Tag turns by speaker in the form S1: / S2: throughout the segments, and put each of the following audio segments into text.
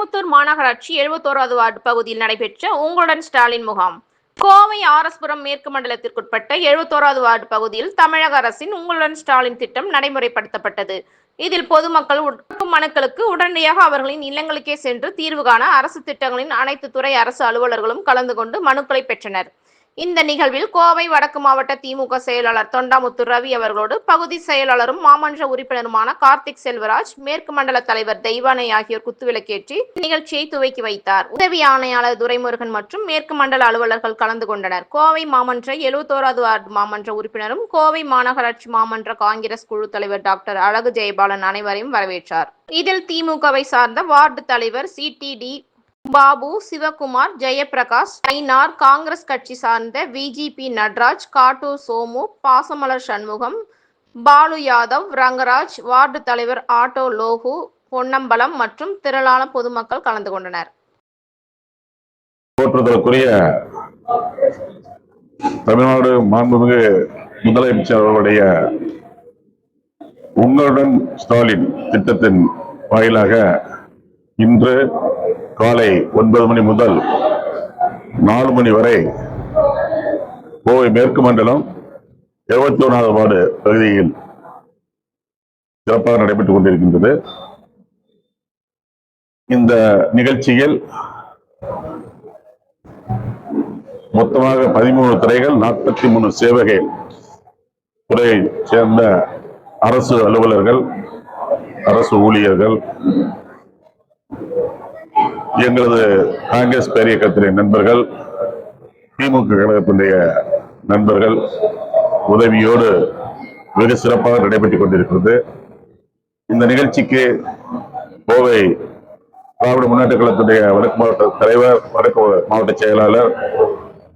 S1: கோயம்புத்தூர் மாநகராட்சி எழுபத்தோராவது வார்டு பகுதியில் நடைபெற்ற உங்களுடன் ஸ்டாலின் முகாம். கோவை ஆரஸ்புரம் மேற்கு மண்டலத்திற்குட்பட்ட எழுபத்தோராவது வார்டு பகுதியில் தமிழக அரசின் உங்களுடன் ஸ்டாலின் திட்டம் நடைமுறைப்படுத்தப்பட்டது. இதில் பொதுமக்கள் மனுக்களுக்கு உடனடியாக அவர்களின் இல்லங்களுக்கே சென்று தீர்வு காண அரசு திட்டங்களின் அனைத்து துறை அரசு அலுவலர்களும் கலந்து கொண்டு மனுக்களை பெற்றனர். இந்த நிகழ்வில் கோவை வடக்கு மாவட்ட திமுக செயலாளர் தொண்டாமுத்து ரவி அவர்களோடு பகுதி செயலாளரும் மாமன்ற உறுப்பினருமான கார்த்திக் செல்வராஜ் மேற்கு மண்டல தலைவர் தெய்வானை ஆகியோர் குத்துவிளக்கேற்றி நிகழ்ச்சியை துவக்கி வைத்தார். உதவி ஆணையாளர் துரைமுருகன் மற்றும் மேற்கு மண்டல அலுவலர்கள் கலந்து கொண்டனர். கோவை மாமன்ற எழுபத்தோராவது வார்டு மாமன்ற உறுப்பினரும் கோவை மாநகராட்சி மாமன்ற காங்கிரஸ் குழு தலைவர் டாக்டர் அழகு ஜெயபாலன் அனைவரையும் வரவேற்றார். இதில் திமுகவை சார்ந்த வார்டு தலைவர் சிடிடி பாபு சிவகுமார் ஜெயபிரகாஷ் ஐநார் காங்கிரஸ் கட்சி சார்ந்த விஜிபி நட்ராஜ் காட்டூர் சோமு பாசமலர் சண்முகம் பாலு யாதவ் ரங்கராஜ் வார்டு தலைவர் ஆட்டோ லோகு பொன்னம்பலம் மற்றும் திரளான பொதுமக்கள் கலந்து கொண்டனர்.
S2: போற்றுதலுக்குரிய தமிழ்நாடு மாண்புமிகு முதலமைச்சர் அவர்களுடைய உங்களுடன் ஸ்டாலின் திட்டத்தின் வாயிலாக இன்று காலை ஒன்பது மணி முதல் நாலு மணி வரை கோவை மேற்கு மண்டலம் இருபத்தி ஒன்றாவது வார்டு பகுதியில் சிறப்பாக நடைபெற்றுக் கொண்டிருக்கின்றது. இந்த நிகழ்ச்சியில் மொத்தமாக பதிமூணு துறைகள் நாற்பத்தி மூணு சேவகை துறையை சேர்ந்த அரசு அலுவலர்கள் அரசு ஊழியர்கள் எங்களது காங்கிரஸ் பேரியக்கத்தின் நண்பர்கள் திமுக கழகத்தினுடைய நண்பர்கள் உதவியோடு வெகு சிறப்பாக நடைபெற்றுக் கொண்டிருக்கிறது. இந்த நிகழ்ச்சிக்கு கோவை திராவிட முன்னேற்ற கழகத்துடைய வடக்கு மாவட்ட தலைவர் வடக்கு மாவட்ட செயலாளர்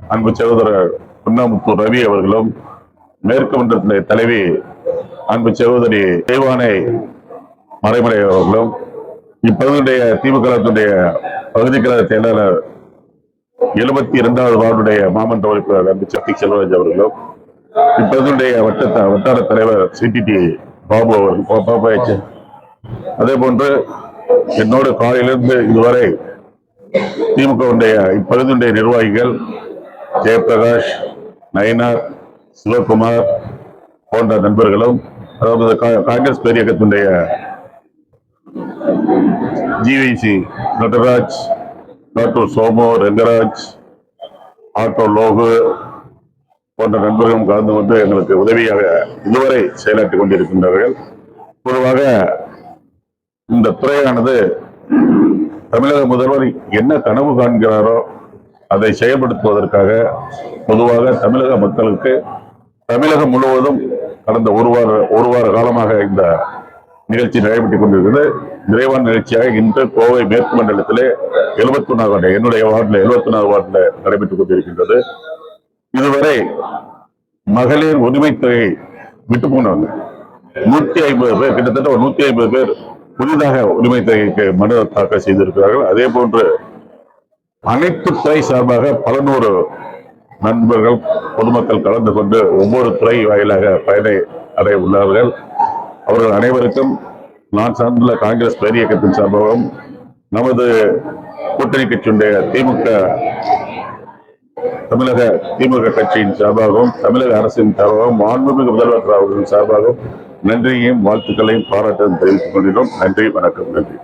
S2: அன்பு சகோதரர் பொன்னாமுத்து ரவி அவர்களும் மேற்கு மன்றத்தினுடைய தலைவி அன்பு சகோதரி தெய்வானை மறைமலை அவர்களும் இப்பகுதியுடைய திமுக பகுதி கழக செயலாளர் எழுபத்தி இரண்டாவது வார்டுடைய மாமன் உறுப்பினர் அன்பு சக்தி செல்வராஜ் அவர்களும் இப்பகுதியுடைய வட்ட வட்டார தலைவர் சிடிடி பாபு அவர்கள் பாபாச்சு அதே போன்று என்னோடு காலையிலிருந்து இதுவரை திமுகவுடைய இப்பகுதியுடைய நிர்வாகிகள் ஜெயபிரகாஷ் நயனார் சிவகுமார் போன்ற நண்பர்களும் அதாவது Congress பேரியக்கத்தினுடைய GVC Nataraj doctor Somu Rengaraj auto Logu போன்ற நண்பர்களும் கலந்து கொண்டு எங்களுக்கு உதவியாக இதுவரை செயலாற்றிக் கொண்டிருக்கின்றார்கள். பொதுவாக இந்த துறையானது தமிழக முதல்வர் என்ன கனவு காண்கிறாரோ அதை செயல்படுத்துவதற்காக பொதுவாக தமிழக மக்களுக்கு தமிழகம் முழுவதும் கடந்த ஒரு வார ஒரு வார காலமாக இந்த நிகழ்ச்சி நடைபெற்றுக் கொண்டிருக்கிறது. நிறைவான நிகழ்ச்சியாக இன்று கோவை மேற்கு மண்டலத்திலே எழுபத்தி ஒன்றாவது வார்டு என்னுடைய வார்டில் எழுபத்தி ஒன்றாவது வார்டில் நடைபெற்றுக் கொண்டிருக்கின்றது. இதுவரை மகளிர் உரிமை தொகை விட்டு போனவங்க. நூத்தி ஐம்பது பேர் கிட்டத்தட்ட ஒரு நூத்தி ஐம்பது பேர் புதிதாக உரிமை தொகைக்கு மனு தாக்கல் செய்திருக்கிறார்கள். அதே போன்று அனைத்து துறை சார்பாக பல நூறு நண்பர்கள் பொதுமக்கள் கலந்து கொண்டு ஒவ்வொரு துறை வாயிலாக பயனை அடைய உள்ளார்கள். அவர்கள் அனைவருக்கும் நான் சார்ந்துள்ள காங்கிரஸ் பேரியக்கத்தின் சார்பாகவும் நமது கூட்டணி கட்சியுடைய திமுக தமிழக திமுக கட்சியின் சார்பாகவும் தமிழக அரசின் சார்பாகவும் மாண்புமிகு முதல்வர் அவர்களின் சார்பாகவும் நன்றியையும் வாழ்த்துக்களையும் பாராட்டம் தெரிவித்துக் கொண்டிருக்கிறோம் நன்றி வணக்கம் நன்றி.